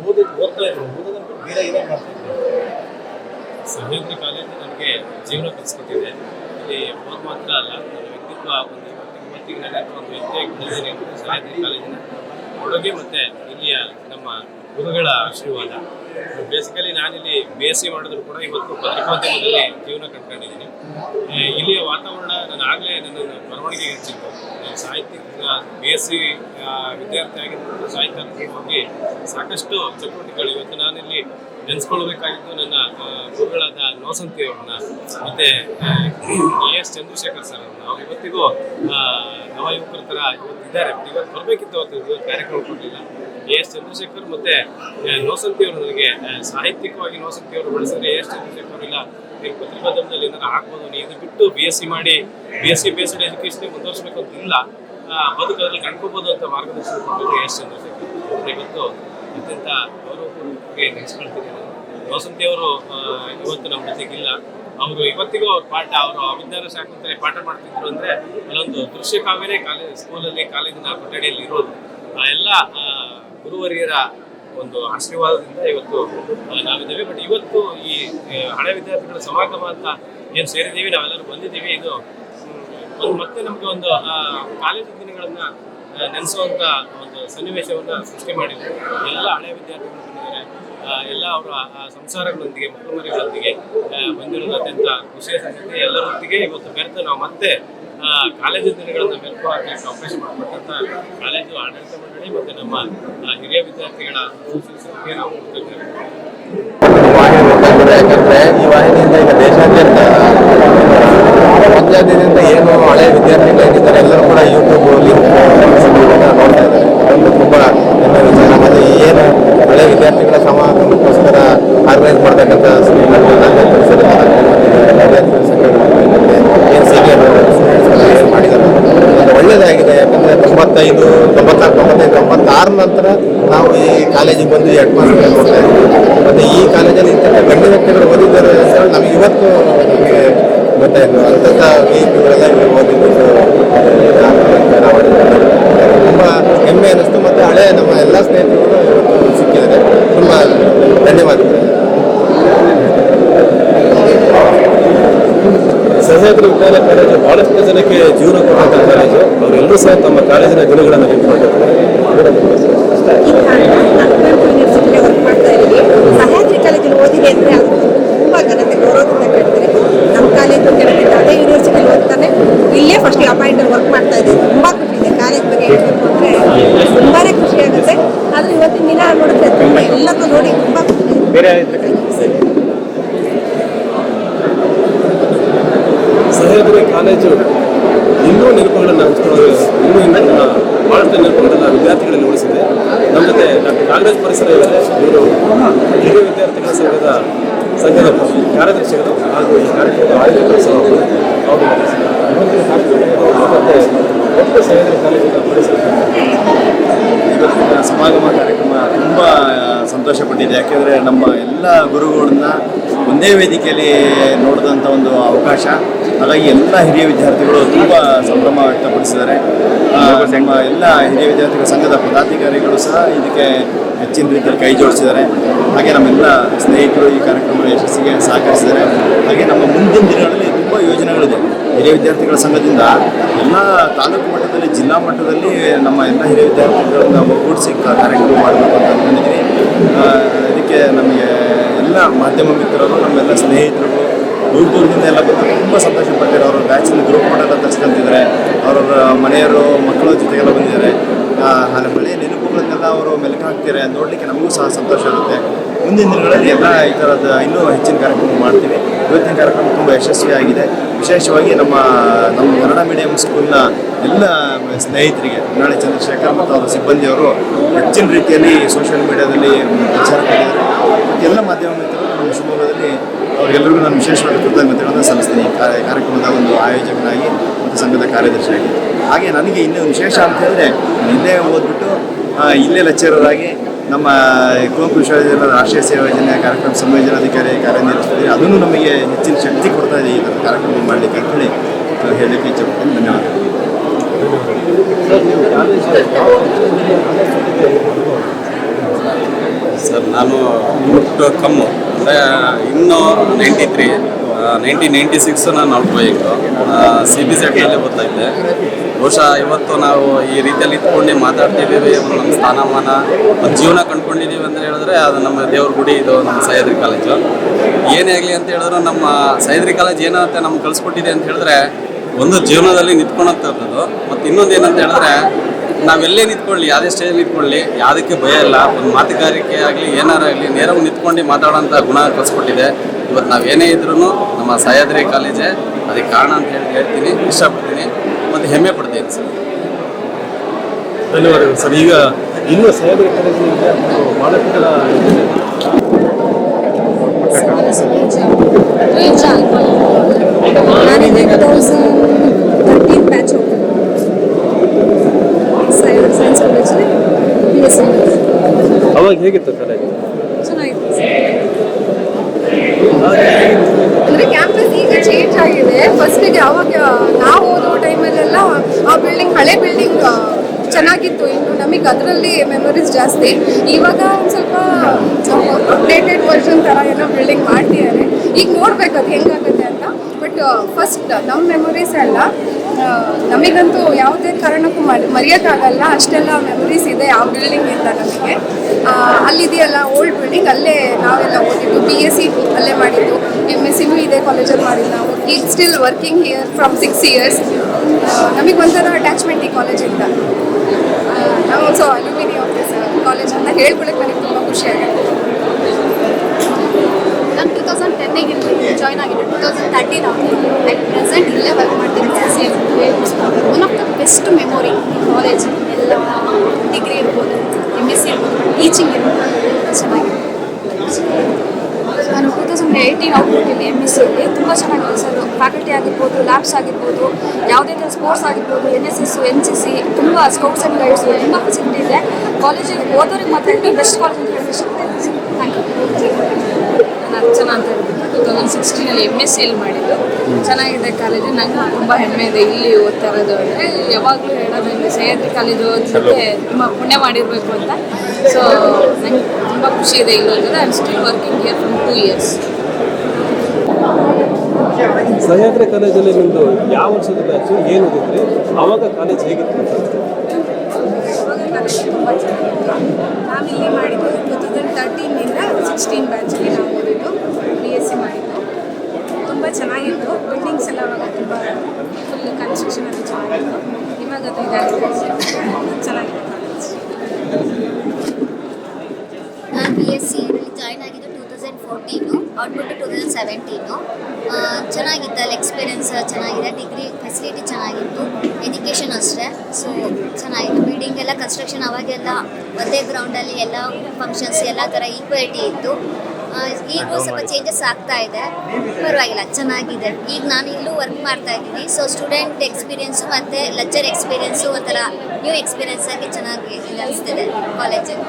ಓದಿದ್ದು ಓದ್ತಾ ಇದ್ರು. ಓದೋದನ್ನು ಬೇರೆ ಏನೋ ಮಾಡ್ತಾ ಸಹ್ಯಾದ್ರಿ ಕಾಲೇಜು ನನಗೆ ಜೀವನ ಕಲಿಸ್ಕೊಟ್ಟಿದೆ. ಇಲ್ಲಿ ಓದ್ ಮಾತ್ರ ಅಲ್ಲ ನನ್ನ ವ್ಯಕ್ತಿತ್ವ ಒಂದು ಇವತ್ತಿಗೆ ಒಂದು ವ್ಯಕ್ತಿಯಾಗಿ ಬೆಳೆದಿದ್ದೀನಿ ಸಹ್ಯಾದ್ರಿ ಕಾಲೇಜಿನ ಕೊಡುಗೆ ಮತ್ತು ಇಲ್ಲಿಯ ನಮ್ಮ ಗುರುಗಳ ಆಶೀರ್ವಾದ. ಬೇಸಿಕಲಿ ನಾನಿಲ್ಲಿ ಬಿ ಎಸ್ ಸಿ ಮಾಡಿದ್ರು ಕೂಡ ಇವತ್ತು ಪತ್ರಿಕೋದ್ಯಮದಲ್ಲಿ ಜೀವನ ಕಂಡ್ಕೊಂಡಿದ್ದೀನಿ. ಇಲ್ಲಿಯ ವಾತಾವರಣ ನಾನು ಆಗಲೇ ನನ್ನ ಬರವಣಿಗೆ ಹೆಚ್ಚಿತ್ತು ಸಾಹಿತ್ಯ ಬಿ ಎಸ್ ಸಿ ವಿದ್ಯಾರ್ಥಿ ಸಾಹಿತ್ಯ ಹೋಗಿ ಸಾಕಷ್ಟು ಚಟುವಟಿಕೆಗಳು ಇವತ್ತು ನಾನಿಲ್ಲಿ ನೆನೆಸ್ಕೊಳ್ಬೇಕಾಗಿದ್ದು ನನ್ನ ಗುರುಗಳಾದ ನೋಸಂತಿ ಅವ್ರನ್ನ, ಮತ್ತೆ ಎ ಎಸ್ ಚಂದ್ರಶೇಖರ್ ಸರ್ ಅವ್ರನ್ನ. ಅವ್ರು ಇವತ್ತಿಗೂ ನವಯುವಕರ ನವ ಯುವಕರ ಥರ ಇವತ್ತು ಇದ್ದಾರೆ ಇವತ್ತು ಬರಬೇಕಿತ್ತು ಅವತ್ತು ಕಾರ್ಯಕ್ರಮ ಕೊಡಲಿಲ್ಲ. ಎ ಎಸ್ ಚಂದ್ರಶೇಖರ್ ಮತ್ತೆ ನೋಸಂತಿ ಅವರು ನನಗೆ ಸಾಹಿತ್ಯಿಕವಾಗಿ ನೋಸಂತಿ ಅವರು ಬಳಸಿದ್ರೆ ಎ ಎಸ್ ಚಂದ್ರಶೇಖರ್ ಇಲ್ಲ. ನೀವು ಪತ್ರಿಕೋದ್ಯಮದಲ್ಲಿ ಏನಾರು ಹಾಕ್ಬೋದು ನೀವು ಇದು ಬಿಟ್ಟು ಬಿ ಎಸ್ ಸಿ ಮಾಡಿ B S C based education ಮುಂದುವರಿಸಬೇಕು ಅಂತ ಇಲ್ಲ. ಆ, ಕಂಡ್ಕೋಬಹುದು ಅಂತ ಮಾರ್ಗದರ್ಶನ ಕೊಟ್ಟರು ಎ ಎಸ್ ಚಂದ್ರಶೇಖರ್. ಇವತ್ತು ಅತ್ಯಂತ ಗೌರವಪೂರ್ವಕವಾಗಿ ನೆನೆಸ್ಕೊಳ್ತೀನಿ ನೋಸಂತಿ ಅವರು ಇವತ್ತು ನಮ್ಮ ಜೊತೆಗಿಲ್ಲ ಅವರು ಇವತ್ತಿಗೂ ಅವ್ರ ಪಾಠ ಅವರು ವಿಜ್ಞಾನ ಶಾಖೆ ಪಾಠ ಮಾಡ್ತಿದ್ರು ಅಂದ್ರೆ ಅಲ್ಲೊಂದು ದೃಶ್ಯ ಕಾವ್ಯನೇ ಕಾಲೇಜ್ ಸ್ಕೂಲಲ್ಲಿ ಕಾಲೇಜಿನ ಕೊಠಡಿಯಲ್ಲಿ ಇರೋದು. ಆ ಎಲ್ಲ ಗುರುವರಿಯರ ಒಂದು ಆಶೀರ್ವಾದದಿಂದ ಇವತ್ತು ನಾವಿದ್ದೇವೆ. ಬಟ್ ಇವತ್ತು ಈ ಹಳೆ ವಿದ್ಯಾರ್ಥಿಗಳ ಸಮಾಗಮ ಅಂತ ಏನು ಸೇರಿದ್ದೀವಿ, ನಾವೆಲ್ಲರೂ ಬಂದಿದ್ದೀವಿ. ಇದು ಒಂದು ಮತ್ತೆ ನಮಗೆ ಒಂದು ಕಾಲೇಜು ದಿನಗಳನ್ನ ನೆನೆಸುವಂಥ ಒಂದು ಸನ್ನಿವೇಶವನ್ನ ಸೃಷ್ಟಿ ಮಾಡಿದ್ರು ಎಲ್ಲ ಹಳೆ ವಿದ್ಯಾರ್ಥಿಗಳು ಬಂದಿದ್ದಾರೆ. ಎಲ್ಲ ಅವರ ಸಂಸಾರಗಳೊಂದಿಗೆ ಆ, ಬಂದಿರೋದು ಅತ್ಯಂತ ಖುಷಿಯ ಸಂಗತಿ. ಎಲ್ಲರೊಂದಿಗೆ ಇವತ್ತು ಬೆರೆತು ನಾವು ಮತ್ತೆ ಕಾಲೇಜು ದಿನಗಳನ್ನು ಮೆಲುಕು ಹಾಕಲಿಕ್ಕೆ ಅವಕಾಶ ಮಾಡಿಕೊಟ್ಟಂತ ಕಾಲೇಜು ಆಡಳಿತ ಮಂಡಳಿ ಮತ್ತು ನಮ್ಮ ಹಿರಿಯ ವಿದ್ಯಾರ್ಥಿಗಳ ಅಸೋಸಿಯೇಷನ್ಗೆ ನಾವು ಕೊಡ್ತಿದ್ದೇವೆ ಈ ವಾಹಿನಿಯಿಂದ ಈಗ ದೇಶಾದ್ಯಂತ ದಿನದಿಂದ ಏನು ಹಳೆ ವಿದ್ಯಾರ್ಥಿಗಳಾಗಿದ್ದಾರೆ ಎಲ್ಲರೂ ಕೂಡ ಯೂಟ್ಯೂಬ್ ಲಿಂಕ್ ನೋಡ್ತಾ ಇದ್ದಾರೆ ಒಂದು ತುಂಬ ಹೆಮ್ಮೆ ವಿಚಾರ ಮತ್ತು ಏನು ಹಳೆ ವಿದ್ಯಾರ್ಥಿಗಳ ಸಮಾಗಮಕ್ಕೋಸ್ಕರ ಆರ್ಗನೈಸ್ ಮಾಡ್ತಕ್ಕಂಥ ಪರಿಸರ ವಿದ್ಯಾರ್ಥಿಗಳ ಸಂಘಟನೆ ಏನು ಸಿ ಕೆ ಏನು ಮಾಡಿದ್ದಾರೆ ಅದು ಒಳ್ಳೆಯದಾಗಿದೆ ಯಾಕಂದರೆ ತೊಂಬತ್ತೈದು ತೊಂಬತ್ತಾರು ತೊಂಬತ್ತೈದು ತೊಂಬತ್ತಾರು ನಂತರ ನಾವು ಈ ಕಾಲೇಜಿಗೆ ಬಂದು ಈ ಅಟ್ಮಾಸ್ಫಿಯರ್ ಇದ್ದೀವಿ ಮತ್ತು ಈ ಕಾಲೇಜಲ್ಲಿ ಇಂಥ ಗಣ್ಯ ವ್ಯಕ್ತಿಗಳು ಓದಿದ್ದಾರೆ ಹೇಳಿ ನಮಗೆ ಇವತ್ತು ನಮಗೆ ಗೊತ್ತಾಯಿತು. ಅಂತ ವಿ ಪಿಗಳೆಲ್ಲ ಇಲ್ಲಿ ಓದಿದ್ದು ತುಂಬ ಹೆಮ್ಮೆ ಅನ್ನಿಸ್ತು. ಮತ್ತು ಹಳೆ ನಮ್ಮ ಎಲ್ಲ ಸ್ನೇಹಿತರುಗಳು ಇವತ್ತು ಸಿಕ್ಕಿದ್ದಾರೆ. ತುಂಬ ಧನ್ಯವಾದಗಳು. ಸಹ್ಯಾದ್ರಿ ವಿಜ್ಞಾನ ಕಾಲೇಜು ಬಹಳಷ್ಟು ಜನಕ್ಕೆ ಜೀವನ ಕೊಡುವಂಥ ಕಾಲೇಜು. ಅವರೆಲ್ಲರೂ ಸಹ ತಮ್ಮ ಕಾಲೇಜಿನ ದಿನಗಳನ್ನು ನೆನಪು ಈ ಕಾಲೇಜ್ ಯೂನಿವರ್ಸಿಟಿಗೆ ವರ್ಕ್ ಮಾಡ್ತಾ ಇದ್ದೀವಿ ಸಹ್ಯಾದ್ರಿ ಕಾಲೇಜಲ್ಲಿ ಓದಿದೆ ಅಂದರೆ ಅದು ತುಂಬ ಘನತೆ ಗೌರವದಿಂದ ಕೇಳ್ತೀನಿ ನಮ್ಮ ಕಾಲೇಜು ಕೇಳ್ತಿದ್ದೆ ಅದೇ ಯೂನಿವರ್ಸಿಟಿಲಿ ಓದ್ತಾನೆ ಇಲ್ಲೇ ಫಸ್ಟ್ ಅಪಾಯಿಂಟಲ್ಲಿ ವರ್ಕ್ ಮಾಡ್ತಾ ಇದ್ದೀನಿ ತುಂಬ ಖುಷಿ ಇದೆ ಕಾಲೇಜ್ ಬಗ್ಗೆ ಹೇಳಬೇಕು ಅಂದರೆ. ತುಂಬಾ ಖುಷಿ ಆಗುತ್ತೆ. ಆದರೆ ಇವತ್ತಿನ ದಿನ ನೋಡಿದ್ರೆ ತುಂಬ ಎಲ್ಲಕ್ಕೂ ನೋಡಿ ತುಂಬ ಖುಷಿ. ಸಹ್ಯಾದ್ರಿ ಕಾಲೇಜು ಇನ್ನೂ ನೆನಪುಗಳನ್ನು ಹಂಚ್ಕೊಳ್ಳೋದು ಇನ್ನೂ ಇನ್ನೂ ಬಹಳಷ್ಟು ನೆನಪುಗಳನ್ನು ವಿದ್ಯಾರ್ಥಿಗಳಲ್ಲಿ ಉಳಿಸಿದೆ. ನಮ್ಮ ಜೊತೆ ಡಾಕ್ಟರ್ ನಾಗರಾಜ್ ಪರಿಸರ ಇದ್ದಾರೆ. ಇವರು ಹಿರಿಯ ವಿದ್ಯಾರ್ಥಿಗಳ ಸಂಘದ ಸಂಘದ ಕಾರ್ಯದರ್ಶಿಗಳು ಹಾಗೂ ಈ ಕಾರ್ಯಕ್ರಮದ ಆಯೋಜಕರು ಸಹ ಅವರು. ಮತ್ತೆ ಒಟ್ಟು ಸಹ್ಯಾದ್ರಿ ಕಾಲೇಜಿನ ಪರಿಸರ ಇವತ್ತಿನ ಸಮಾಗಮ ಕಾರ್ಯಕ್ರಮ ತುಂಬ ಸಂತೋಷಪಟ್ಟಿದೆ ಯಾಕೆಂದರೆ ನಮ್ಮ ಎಲ್ಲ ಗುರುಗಳನ್ನ ಒಂದೇ ವೇದಿಕೆಯಲ್ಲಿ ನೋಡಿದಂಥ ಒಂದು ಅವಕಾಶ. ಹಾಗಾಗಿ ಎಲ್ಲ ಹಿರಿಯ ವಿದ್ಯಾರ್ಥಿಗಳು ತುಂಬ ಸಂಭ್ರಮ ವ್ಯಕ್ತಪಡಿಸಿದ್ದಾರೆ. ನಮ್ಮ ಎಲ್ಲ ಹಿರಿಯ ವಿದ್ಯಾರ್ಥಿಗಳ ಸಂಘದ ಪದಾಧಿಕಾರಿಗಳು ಸಹ ಇದಕ್ಕೆ ಹೆಚ್ಚಿನ ರೀತಿಯಲ್ಲಿ ಕೈ ಜೋಡಿಸಿದ್ದಾರೆ. ಹಾಗೆ ನಮ್ಮೆಲ್ಲ ಸ್ನೇಹಿತರು ಈ ಕಾರ್ಯಕ್ರಮದ ಯಶಸ್ಸಿಗೆ ಸಹಕರಿಸಿದ್ದಾರೆ. ಹಾಗೆ ನಮ್ಮ ಮುಂದಿನ ದಿನಗಳಲ್ಲಿ ತುಂಬ ಯೋಜನೆಗಳಿದೆ. ಹಿರಿಯ ವಿದ್ಯಾರ್ಥಿಗಳ ಸಂಘದಿಂದ ಎಲ್ಲ ತಾಲೂಕು ಮಟ್ಟದಲ್ಲಿ ಜಿಲ್ಲಾ ಮಟ್ಟದಲ್ಲಿ ನಮ್ಮ ಎಲ್ಲ ಹಿರಿಯ ವಿದ್ಯಾರ್ಥಿಗಳನ್ನ ಒಗ್ಗೂಡಿಸಿ ಕಾರ್ಯಕ್ರಮ ಮಾಡಬೇಕು ಅಂತ ಅಂದ್ಕೊಂಡಿದ್ದೀನಿ ಇದಕ್ಕೆ ನಮಗೆ ಎಲ್ಲ ಮಾಧ್ಯಮ ಮಿತ್ರರು ನಮ್ಮೆಲ್ಲ ಸ್ನೇಹಿತರು ದೂರದಿಂದ ಎಲ್ಲ ಬಂದು ತುಂಬ ಸಂತೋಷ ಪಟ್ಟಿದ್ದಾರೆ ಅವರು ಬ್ಯಾಚಿನ ಗ್ರೂಪ್ ಮಾಡೋಲ್ಲ ತರಿಸ್ಕೊಂತಿದ್ದಾರೆ. ಅವರವ್ರ ಮನೆಯವರು, ಮಕ್ಕಳ ಜೊತೆಗೆಲ್ಲ ಬಂದಿದ್ದಾರೆ. ಹಳೆ ಹಳೆಯ ನೆನಪುಗಳನ್ನೆಲ್ಲ ಅವರು ಮೆಲುಕು ಹಾಕ್ತಾರೆ ನೋಡಲಿಕ್ಕೆ ನಮಗೂ ಸಹ ಸಂತೋಷ ಇರುತ್ತೆ ಮುಂದಿನ ದಿನಗಳಲ್ಲಿ ಎಲ್ಲ ಈ ಥರದ ಇನ್ನೂ ಹೆಚ್ಚಿನ ಕಾರ್ಯಕ್ರಮ ಮಾಡ್ತೀವಿ. ಇವತ್ತಿನ ಕಾರ್ಯಕ್ರಮ ತುಂಬ ಯಶಸ್ವಿಯಾಗಿದೆ. ವಿಶೇಷವಾಗಿ ನಮ್ಮ ನಮ್ಮ ಕನ್ನಡ ಮೀಡಿಯಂ ಸ್ಕೂಲ್ನ ಎಲ್ಲ ಸ್ನೇಹಿತರಿಗೆ, ನಾಳೆ ಚಂದ್ರಶೇಖರ್ ಮತ್ತು ಅವರ ಸಿಬ್ಬಂದಿಯವರು ಹೆಚ್ಚಿನ ರೀತಿಯಲ್ಲಿ ಸೋಷಿಯಲ್ ಮೀಡಿಯಾದಲ್ಲಿ ಪ್ರಚಾರ ಮಾಡಿದ್ದಾರೆ. ಎಲ್ಲ ಮಾಧ್ಯಮ ಮಿತ್ರರು ನಮ್ಮ ಶಿವಮೊಗ್ಗದಲ್ಲಿ ಅವರಿಗೆಲ್ಲರಿಗೂ ನಾನು ವಿಶೇಷವಾದ ಕೃತಜ್ಞತೆಗಳನ್ನು ಸಲ್ಲಿಸ್ತೀನಿ. ಈ ಕಾರ್ಯ- ಕಾರ್ಯಕ್ರಮದ ಒಂದು ಆಯೋಜಕನಾಗಿ ಮತ್ತು ಸಂಘದ ಕಾರ್ಯದರ್ಶಿಯಾಗಿ. ಹಾಗೆ ನನಗೆ ಇನ್ನೂ ವಿಶೇಷ ಅಂತ ಹೇಳಿದ್ರೆ ಇಲ್ಲೇ ಓದ್ಬಿಟ್ಟು ಇಲ್ಲೇ ಲೆಕ್ಚರರಾಗಿ ನಮ್ಮ ಕುವೆಂಪು ವಿಶ್ವವಿದ್ಯಾಲಯದ ರಾಷ್ಟ್ರೀಯ ಸೇವಾ ಯೋಜನೆ ಕಾರ್ಯಕ್ರಮ ಸಂಯೋಜನಾಧಿಕಾರಿ ಕಾರ್ಯನಿರ್ವಹಿಸ್ತಿದೆ ಅದನ್ನು ನಮಗೆ ಹೆಚ್ಚಿನ ಶಕ್ತಿ ಕೊಡ್ತಾ ಇದೆ ಈ ಥರ ಕಾರ್ಯಕ್ರಮ ಮಾಡಲಿಕ್ಕೆ ಅಂತೇಳಿ ನಾನು ಹೇಳಲಿಕ್ಕೆ ಇಚ್ಛಪಡ್ತೀನಿ. ಧನ್ಯವಾದಗಳು. ಸರ್ ನಾನು ಕಮ್ಮು. ಇನ್ನು ninety three nineteen ninety six ನಾನು ಔಟ್ಗೋಯಿಂಗು ಸಿ ಬಿ ಸೆಟ್ನಲ್ಲಿ ಇದ್ದೆ. ಬಹುಶಃ ಇವತ್ತು ನಾವು ಈ ರೀತಿಯಲ್ಲಿ ಇಟ್ಕೊಂಡು ಮಾತಾಡ್ತಿದ್ದೀವಿ ನಮ್ಮ ಸ್ಥಾನಮಾನ ಜೀವನ ಕಂಡ್ಕೊಂಡಿದ್ದೀವಿ ಅಂತ ಹೇಳಿದ್ರೆ ಅದು ನಮ್ಮ ದೇವ್ರ ಗುಡಿ, ಇದು ನಮ್ಮ ಸಹ್ಯಾದ್ರಿ ಕಾಲೇಜು. ಏನೇ ಆಗಲಿ ಅಂತ ಹೇಳಿದ್ರು ನಮ್ಮ ಸಹ್ಯಾದ್ರಿ ಕಾಲೇಜ್ ಏನಂತ ನಮ್ಗೆ ಕಳಿಸ್ಕೊಟ್ಟಿದೆ ಅಂತ ಹೇಳಿದ್ರೆ ಒಂದು ಜೀವನದಲ್ಲಿ ನಿಂತ್ಕೊಳಂಥದ್ದು ಮತ್ತು ಇನ್ನೊಂದು ಏನಂತ ಹೇಳಿದ್ರೆ ನಾವೆಲ್ಲೇ ನಿಂತ್ಕೊಳ್ಳಿ ಯಾವುದೇ ಸ್ಟೇಜಲ್ಲಿ ನಿಂತ್ಕೊಳ್ಳಿ ಯಾವುದಕ್ಕೆ ಭಯ ಇಲ್ಲ. ಒಂದು ಮಾತುಗಾರಿಕೆ ಆಗಲಿ ಏನಾರ ಆಗಲಿ ನೇರವಾಗಿ ನಿಂತ್ಕೊಂಡು ಮಾತಾಡೋಂಥ ಗುಣ ಕಲಿಸ್ಕೊಟ್ಟಿದೆ ಇವತ್ತು ನಾವು ಏನೇ ಇದ್ರೂ ನಮ್ಮ ಸಹ್ಯಾದ್ರಿ ಕಾಲೇಜೇ ಅದಕ್ಕೆ ಕಾರಣ ಅಂತ ಹೇಳಿ ಹೇಳ್ತೀನಿ. ಇಷ್ಟಪಡ್ತೀನಿ. ಮತ್ತು ಹೆಮ್ಮೆ ಪಡ್ತೀನಿ ಸರ್. ಧನ್ಯವಾದಗಳು ಸರ್. ಈಗ ಇನ್ನೂ ಸಹ್ಯಾದ್ರಿ ಕಾಲೇಜಿನಿಂದ ಬಹಳಷ್ಟು ಜನ ನಾನಿದೆ two thousand thirteen batch science ಕಾಲೇಜಲ್ಲಿ ಬಿ ಎಸ್ ಅವಾಗ ಹೇಗಿತ್ತು ಕಾಲೇಜ್ ಚೆನ್ನಾಗಿತ್ತು. ಅಂದ್ರೆ ಕ್ಯಾಂಪಸ್ ಈಗ ಚೇಂಜ್ ಆಗಿದೆ. ಫಸ್ಟಿಗೆ ಅವಾಗ ನಾವು ಓದೋ ಟೈಮಲ್ಲೆಲ್ಲ ಆ ಬಿಲ್ಡಿಂಗ್ ಹಳೆ ಬಿಲ್ಡಿಂಗ್ ಚೆನ್ನಾಗಿತ್ತು. ಇನ್ನು ನಮಗೆ ಅದರಲ್ಲಿ ಮೆಮೊರೀಸ್ ಜಾಸ್ತಿ. ಇವಾಗ ಒಂದು ಸ್ವಲ್ಪ ಅಪ್ಡೇಟೆಡ್ ವರ್ಷನ್ ಥರ ಏನೋ ಬಿಲ್ಡಿಂಗ್ ಮಾಡ್ತಿದ್ದಾರೆ. ಈಗ ನೋಡ್ಬೇಕು ಅದು ಹೆಂಗಾಗುತ್ತೆ ಅಂತ. ಬಟ್ ಫಸ್ಟ್ ನಮ್ಮ ಮೆಮೊರೀಸ್ ಎಲ್ಲ ಆ, ನಮಗಂತೂ ಯಾವುದೇ ಕಾರಣಕ್ಕೂ ಮರಿ ಮರೆಯೋಕ್ಕಾಗಲ್ಲ. ಅಷ್ಟೆಲ್ಲ ಮೆಮೊರೀಸ್ ಇದೆ ಆ ಬಿಲ್ಡಿಂಗಿಂದ ನಮಗೆ. ಆ, ಅಲ್ಲಿದೆಯಲ್ಲ ಓಲ್ಡ್ ಬಿಲ್ಡಿಂಗ್ ಅಲ್ಲೇ ನಾವೆಲ್ಲ ಓದಿದ್ದು ಬಿ ಎಸ್ ಸಿ ಅಲ್ಲೇ ಮಾಡಿದ್ದು ಎಂ ಎಸ್ ಸಿನೂ ಇದೆ ಕಾಲೇಜಲ್ಲಿ ಮಾಡಿದ್ದು ನಾವು. ಈಗ still working here from six years ನಮಗೆ ಒಂಥರ ಅಟ್ಯಾಚ್ಮೆಂಟ್ ಈ ಕಾಲೇಜಿಂದ ನಾವು so alumni of this college ಅಂತ ಹೇಳ್ಕೊಳಕ್ಕೆ ನನಗೆ ತುಂಬ ಖುಷಿ ಆಗುತ್ತೆ. ನಾನು ಟೂ ತೌಸಂಡ್ ಟೆನ್ನಿಗೆ ಜಾಯ್ನ್ ಆಗಿದ್ದೆ ಟೂ ತೌಸಂಡ್ ತರ್ಟೀನ್ ಆಗಿ ಅಟ್ ಪ್ರೆಸೆಂಟ್ ಇಲ್ಲೇ ವರ್ಕ್ ಕಾಲೇಜ್ ಎಲ್ಲ ಡಿಗ್ರಿ ಇರ್ಬೋದು ಎಂ ಎಸ್ ಸಿ ಇರ್ಬೋದು ಟೀಚಿಂಗ್ ಇರ್ಬೋದು ಚೆನ್ನಾಗಿದೆ. ನಾನು ಟೂ ತೌಸಂಡ್ ಏಯ್ಟೀನ್ ಔಟ್ಪುಟ್ಟಿಲ್ಲಿ ಎಂ ಎಸ್ ಸಿಯಲ್ಲಿ ತುಂಬ ಚೆನ್ನಾಗಿ ಸರ್ ಫ್ಯಾಕಲ್ಟಿ ಆಗಿರ್ಬೋದು ಲ್ಯಾಬ್ಸ್ ಆಗಿರ್ಬೋದು, ಯಾವುದೇ ಥರ ಸ್ಪೋರ್ಟ್ಸ್ ಆಗಿರ್ಬೋದು N S S N C C ತುಂಬ ಸ್ಕೌಟ್ಸ್ ಆ್ಯಂಡ್ ಗೈಡ್ಸ್ ತುಂಬ ಫೆಸಿಲಿಟಿ ಇದೆ. ಕಾಲೇಜಿಗೆ ಓದೋರಿಗೆ ಮಾತ್ರ ಬೆಸ್ಟ್ ಕಾಲೇಜ್ ಅಂತ ಹೇಳಿ ಥ್ಯಾಂಕ್ ಯು ನಾನು ಅರ್ಚನಾ ಅಂತ ಹೇಳ್ಬಿಟ್ಟು ಟೂ ತೌಸಂಡ್ ಸಿಕ್ಸ್ಟೀನಲ್ಲಿ ಎಂ ಎಸ್ ಸಿಯಲ್ಲಿ ಮಾಡಿದ್ದು. ಚೆನ್ನಾಗಿದೆ ಕಾಲೇಜು. ನಂಗೆ ತುಂಬ ಹೆಮ್ಮೆ ಇದೆ ಇಲ್ಲಿ ಓದ್ತಾ ಇರೋದು ಅಂದರೆ ಯಾವಾಗಲೂ ಹೇಳೋದು ಇಲ್ಲಿ ಸಹ್ಯಾದ್ರಿ ಕಾಲೇಜು ಓದಿದ್ರೆ ತುಂಬ ಪುಣ್ಯ ಮಾಡಿರಬೇಕು ಅಂತ. ಸೊ ನಂಗೆ ತುಂಬ ಖುಷಿ ಇದೆ ಇಲ್ಲಿ ಓದಿದ್ರೆ I still working here from two years Sahyadri ಕಾಲೇಜಲ್ಲಿ ನಿಮ್ಮದು ಯಾವ ವರ್ಷದ ಬ್ಯಾಚು ಏನು ಓದಿದ್ರಿ? ಅವಾಗ ಕಾಲೇಜ್ ಹೇಗಿತ್ತು? ಚೆನ್ನಾಗಿತ್ತು ನಾವಿಲ್ಲಿ ಮಾಡಿದ್ದು ಟೂ ತೌಸಂಡ್ ತರ್ಟೀನಿಂದ ಸಿಕ್ಸ್ಟೀನ್ ಬ್ಯಾಚಲ್ಲಿ ನಾವು ಓದಿದ್ದು ಬಿ ಎಸ್ ಸಿ ಮಾಡಿದ್ದು ತುಂಬ ಚೆನ್ನಾಗಿತ್ತು ಬಿಲ್ಡಿಂಗ್ಸ್ ಎಲ್ಲ ಅವಾಗ ತುಂಬ ಫುಲ್ ಕನ್ಸ್ಟ್ರಕ್ಷನ್ ಎಲ್ಲ ಚೆನ್ನಾಗಿತ್ತು ಇವಾಗ ಅದು ಇದಾಗಿದೆ ಚೆನ್ನಾಗಿದೆ ಕಾಲೇಜ್ ನಾನು ಬಿ ಎಸ್ ಸಿ ಜಾಯ್ನ್ ಆಗಿದ್ದು ಟೂ ತೌಸಂಡ್ ಫೋರ್ಟೀನು ಔಟ್ಬಿಟ್ಟು ಟೂ ತೌಸಂಡ್ ಸೆವೆಂಟೀನು ಚೆನ್ನಾಗಿತ್ತು ಅಲ್ಲಿ ಎಕ್ಸ್ಪೀರಿಯನ್ಸ್ ಚೆನ್ನಾಗಿದೆ ಡಿಗ್ರಿ ಫೆಸಿಲಿಟಿ ಚೆನ್ನಾಗಿತ್ತು ಎಜುಕೇಷನ್ ಅಷ್ಟೇ. ಸೊ ಚೆನ್ನಾಗಿತ್ತು. ಬಿಲ್ಡಿಂಗ್ ಎಲ್ಲ ಕನ್ಸ್ಟ್ರಕ್ಷನ್ ಅವಾಗೆಲ್ಲ ಒಂದೇ ಗ್ರೌಂಡಲ್ಲಿ ಎಲ್ಲ ಫಂಕ್ಷನ್ಸ್ ಎಲ್ಲ ಥರ ಈಕ್ವಾಲಿಟಿ ಇತ್ತು. ಈಗಲೂ ಈಗ ಸ್ವಲ್ಪ ಚೇಂಜಸ್ ಆಗ್ತಾ ಇದೆ. ಪರವಾಗಿಲ್ಲ ಚೆನ್ನಾಗಿದೆ. ಈಗ ನಾನು ಇಲ್ಲೂ ವರ್ಕ್ ಮಾಡ್ತಾ ಇದ್ದೀನಿ. ಸೊ ಸ್ಟೂಡೆಂಟ್ ಎಕ್ಸ್ಪೀರಿಯನ್ಸು ಮತ್ತು ಲೆಕ್ಚರ್ ಎಕ್ಸ್ಪೀರಿಯನ್ಸು ಒಂಥರ ನ್ಯೂ ಎಕ್ಸ್ಪೀರಿಯನ್ಸ್ ಆಗಿ ಚೆನ್ನಾಗಿ ಅನಿಸ್ತಿದೆ ಕಾಲೇಜಲ್ಲಿ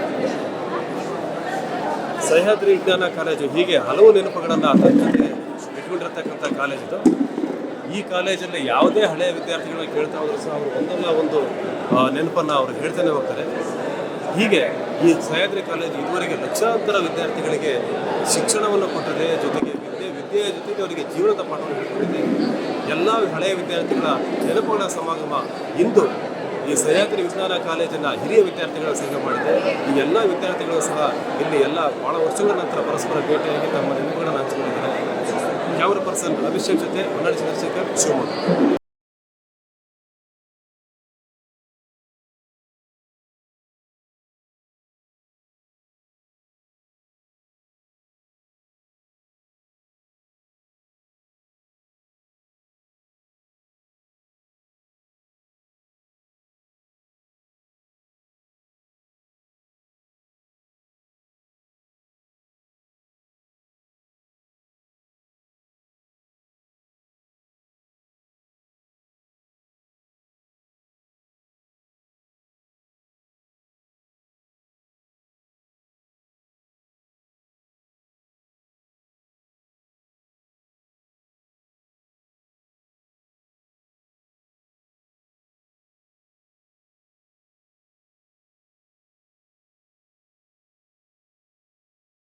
ಸಹ್ಯಾದ್ರಿ ವಿಜ್ಞಾನ ಕಾಲೇಜು ಹೀಗೆ ಹಲವು ನೆನಪುಗಳನ್ನು ತನ್ನದೇ ಇಟ್ಕೊಂಡಿರ್ತಕ್ಕಂಥ ಕಾಲೇಜ್ ಇದು. ಈ ಕಾಲೇಜಲ್ಲಿ ಯಾವುದೇ ಹಳೆಯ ವಿದ್ಯಾರ್ಥಿಗಳನ್ನ ಕೇಳ್ತಾ ಹೋದ್ರು ಸಹ ಅವರು ಒಂದಲ್ಲ ಒಂದು ನೆನಪನ್ನು ಅವರು ಹೇಳ್ತಾನೆ ಹೋಗ್ತಾರೆ. ಹೀಗೆ ಈ ಸಹ್ಯಾದ್ರಿ ಕಾಲೇಜು ಇದುವರೆಗೆ ಲಕ್ಷಾಂತರ ವಿದ್ಯಾರ್ಥಿಗಳಿಗೆ ಶಿಕ್ಷಣವನ್ನು ಕೊಟ್ಟಿದೆ. ಜೊತೆಗೆ ವಿದ್ಯೆ, ವಿದ್ಯೆಯ ಜೊತೆಗೆ ಅವರಿಗೆ ಜೀವನದ ಪಾಠವನ್ನು ಹೇಳಿಕೊಟ್ಟಿದೆ. ಎಲ್ಲ ಹಳೆಯ ವಿದ್ಯಾರ್ಥಿಗಳ ನೆನಪುಗಳ ಸಮಾಗಮ ಇಂದು ಈ ಸಹ್ಯಾದ್ರಿ ವಿಜ್ಞಾನ ಕಾಲೇಜಿನ ಹಿರಿಯ ವಿದ್ಯಾರ್ಥಿಗಳ ಸಂಘ ಮಾಡಿದೆ. ಈ ಎಲ್ಲ ವಿದ್ಯಾರ್ಥಿಗಳು ಸಹ ಇಲ್ಲಿ ಎಲ್ಲ ಬಹಳ ವರ್ಷಗಳ ನಂತರ ಪರಸ್ಪರ ಭೇಟಿಯಾಗಿ ತಮ್ಮ ನೆನಪುಗಳನ್ನು ಹಂಚಿಕೊಂಡಿದ್ದಾರೆ. ಕ್ಯಾಮರಾ ಪರ್ಸನ್ ಅಭಿಷೇಕ್ ಜೊತೆ ಹೊನ್ನಾಳಿ ಚಂದ್ರಶೇಖರ್ ಶಿವಮೊಗ್ಗ.